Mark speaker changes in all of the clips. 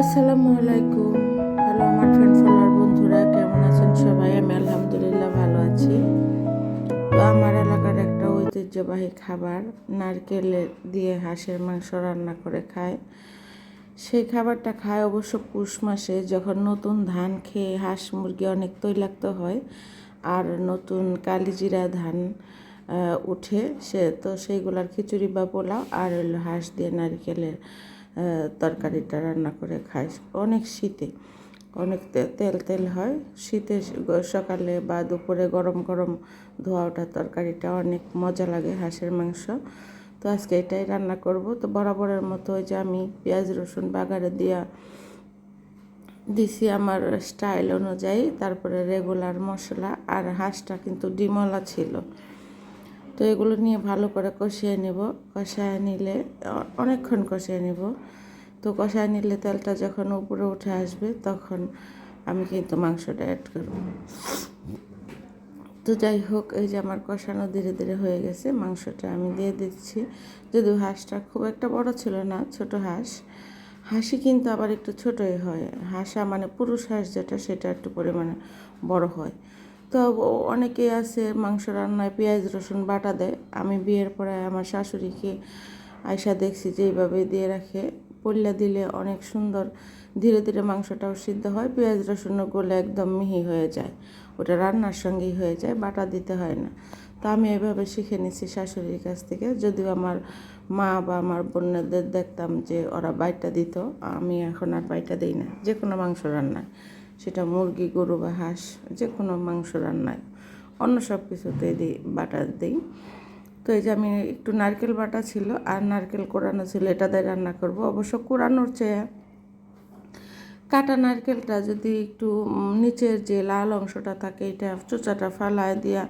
Speaker 1: আসসালামু আলাইকুম। হ্যালো, আমার ফ্রেন্ড ফলোয়ার বন্ধুরা, কেমন আছেন সবাই? আমি আলহামদুলিল্লাহ ভালো আছি। তো আমার এলাকার একটা ঐতিহ্যবাহী খাবার, নারকেল দিয়ে হাঁসের মাংস রান্না করে খায়। সেই খাবারটা খায় অবশ্য পুষ মাসে, যখন নতুন ধান খেয়ে হাঁস মুরগি অনেক তৈলাক্ত হয় আর নতুন কালিজিরা ধান উঠে সে, তো সেইগুলার খিচুড়ি বা পোলাও আর হাঁস দিয়ে নারকেলের তরকারিটা রান্না করে খায় অনেক শীতে, অনেক তেল তেল হয়। শীতে সকালে বা দুপুরে গরম গরম ধোয়া ওঠা তরকারিটা অনেক মজা লাগে হাঁসের মাংস। তো আজকে এটাই রান্না করব। তো বরাবরের মতো ওই যে আমি পেঁয়াজ, রসুন, বাগারে দিয়া দিছি আমার স্টাইল অনুযায়ী। তারপরে রেগুলার মশলা আর হাঁসটা কিন্তু ডিমলা ছিল। তো এগুলো নিয়ে ভালো করে কষিয়ে নেব। কষায় নিলে অনেকক্ষণ কষিয়ে নেব। তো কষায় নিলে তেলটা যখন উপরে উঠে আসবে তখন আমি কিন্তু মাংসটা অ্যাড করব। তো যাই হোক, এই যে আমার কষানো ধীরে ধীরে হয়ে গেছে, মাংসটা আমি দিয়ে দিচ্ছি। যদিও হাঁসটা খুব একটা বড় ছিল না, ছোট হাঁস। হাঁসি কিন্তু আবার একটু ছোটই হয়। হাঁসা মানে পুরুষ হাঁস যেটা, সেটা একটু পরিমাণে বড় হয়। তো অনেকেই আছে মাংস রান্নায় পেঁয়াজ, রসুন বাটা দেয়। আমি বিয়ের পরে আমার শাশুড়িকে আয়সা দেখছি যে এইভাবে দিয়ে রাখে। পল্লা দিলে অনেক সুন্দর, ধীরে ধীরে মাংসটাও সিদ্ধ হয়, পেঁয়াজ, রসুনও গলে একদম মিহি হয়ে যায়। ওটা রান্নার সঙ্গেই হয়ে যায়, বাটা দিতে হয় না। তো আমি এভাবে শিখে নিছি শাশুড়ির কাছ থেকে। যদিও আমার মা বা আমার বোনদের দেখতাম যে ওরা বাইটা দিত, আমি এখন আর বাইটা দিই না যে কোনো মাংস রান্নায়। সেটা মুরগি, গরু বা হাঁস যে কোনো মাংস রান্নায়। অন্য সব কিছুতেই দিই, বাটা দিই। তো এই যে আমি একটু নারকেল বাটা ছিল, আর নারকেল কোরানো ছিল, এটা দিয়ে রান্না করব। অবশ্য কোরানোর চেয়ে কাটা নারকেলটা যদি একটু নিচের যে লাল অংশটা থাকে, এটা চোচাটা ফালায় দিয়া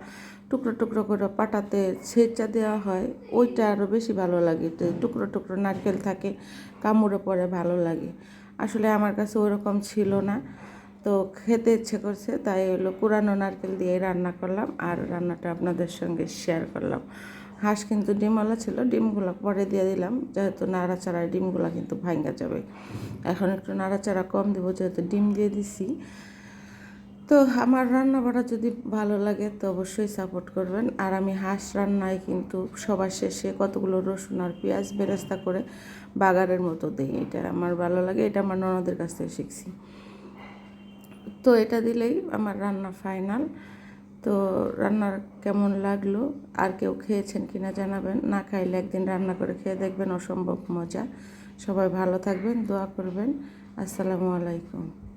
Speaker 1: টুকরো টুকরো করে পাটাতে ছেঁচা দেওয়া হয়, ওইটা আরও বেশি ভালো লাগে। তো টুকরো টুকরো নারকেল থাকে, কামড়ে পরে ভালো লাগে। আসলে আমার কাছে ওরকম ছিল না। তো খেতে ইচ্ছে করছে, তাই হলো পুরানো নারকেল দিয়ে রান্না করলাম আর রান্নাটা আপনাদের সঙ্গে শেয়ার করলাম। হাঁস কিন্তু ডিমওয়ালা ছিল, ডিমগুলো পরে দিয়ে দিলাম, যেহেতু নাড়াচাড়ায় ডিমগুলো কিন্তু ভাঙ্গা যাবে। এখন একটু নাড়াচাড়া কম দেবো, যেহেতু ডিম দিয়ে দিছি। তো আমার রান্না বাড়া যদি ভালো লাগে তো অবশ্যই সাপোর্ট করবেন। আর আমি হাঁস রান্নায় কিন্তু সবার শেষে কতগুলো রসুন আর পেঁয়াজ বেরেস্তা করে বাগারের মতো দিই, এটা আমার ভালো লাগে, এটা আমার ননদের কাছ থেকে শিখছি। তো এটা দিলেই আমার রান্না ফাইনাল তো রান্নার কেমন লাগল? আর কেউ খেয়েছেন কি না জানাবেন। না খাইলে একদিন রান্না করে খেয়ে দেখবেন, অসম্ভব মজা। সবাই ভালো থাকবেন, দোয়া করবেন। আসসালামু আলাইকুম।